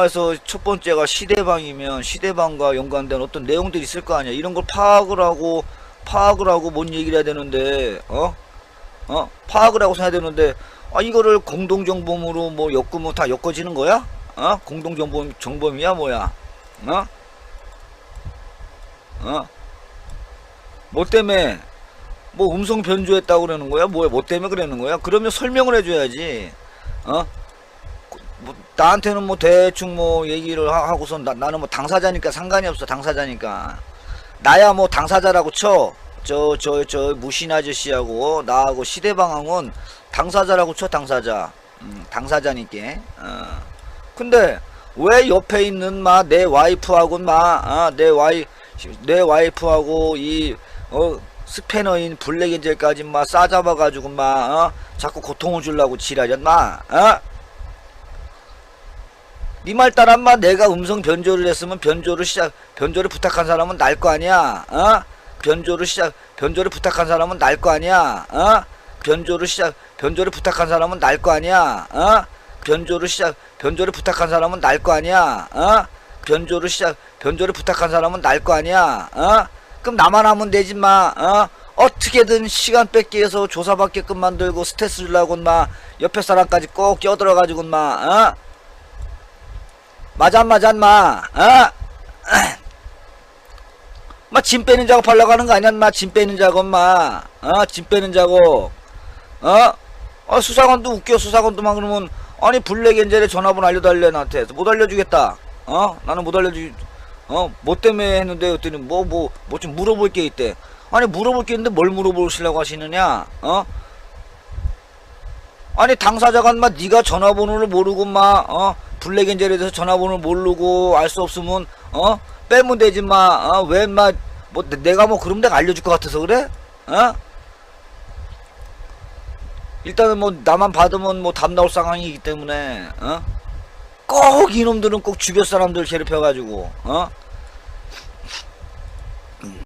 그래서 첫 번째가 시대방이면 시대방과 연관된 어떤 내용들이 있을 거 아니야. 이런 걸 파악을 하고 파악을 하고 뭔 얘기를 해야 되는데 어? 어? 파악을 하고 해야 되는데 아 이거를 공동 정범으로 뭐 엮으면 다 엮어지는 거야? 어? 공동 정범 정범이야 뭐야? 어? 어? 뭐 때문에 뭐 음성 변조했다고 그러는 거야? 뭐야? 뭐 때문에 그러는 거야? 그러면 설명을 해줘야지. 어? 뭐 나한테는 뭐 대충 뭐 얘기를 하- 하고선 나, 나는 뭐 당사자니까 상관이 없어 당사자니까 나야 뭐 당사자라고 쳐 저 저 저 무신 아저씨하고 나하고 시대방황은 당사자라고 쳐 당사자 음, 당사자니까 어. 근데 왜 옆에 있는 마 내 와이프하고 마내 와이 내 와이프하고 이 어 스패너인 블랙엔젤까지 마 싸잡아가지고 마 어? 자꾸 고통을 주려고 지랄이야 마 어? 니말 따라 마 내가 음성 변조를 했으면 변조를 시작 변조를 부탁한 사람은 날 거 아니야 어? 변조를 시작 변조를 부탁한 사람은 날 거 아니야 어? 변조를 시작 변조를 부탁한 사람은 날 거 아니야 어? 변조를 시작 변조를 부탁한 사람은 날 거 아니야 어? 변조를 시작 변조를 부탁한 사람은 날 거 아니야 어? 그럼 나만 하면 되지 마 어? 어떻게든 시간 뺏기 위해서 조사받게끔 만들고 스트레스 주려고 마. 옆에 사람까지 꼭 껴들어가지고 마 어 맞아 안 맞아 마. 어? 마짐 빼는 작업 하려고 하는 거 아니야 마짐 빼는 작업 마 어 짐 빼는 작업. 어? 어 수사관도 웃겨 수사관도 막 그러면. 아니 블랙 엔젤의 전화번호 알려달래 나한테. 못 알려주겠다. 어? 나는 못 알려주 어 뭐 때문에 했는데? 그랬더니 뭐 뭐 뭐 좀 물어볼 게 있대. 아니 물어볼 게 있는데 뭘 물어보시려고 하시느냐? 어? 아니 당사자가 막 네가 전화번호를 모르고 막 어 블랙 엔젤에 대해서 전화번호를 모르고 알 수 없으면 어? 빼면 되지 마 어왜막뭐 내가 뭐 그럼 내가 알려줄 것 같아서 그래? 어? 일단은 뭐 나만 받으면 뭐 답 나올 상황이기 때문에 어? 꼭 이놈들은 꼭 주변 사람들 괴롭혀가지고 어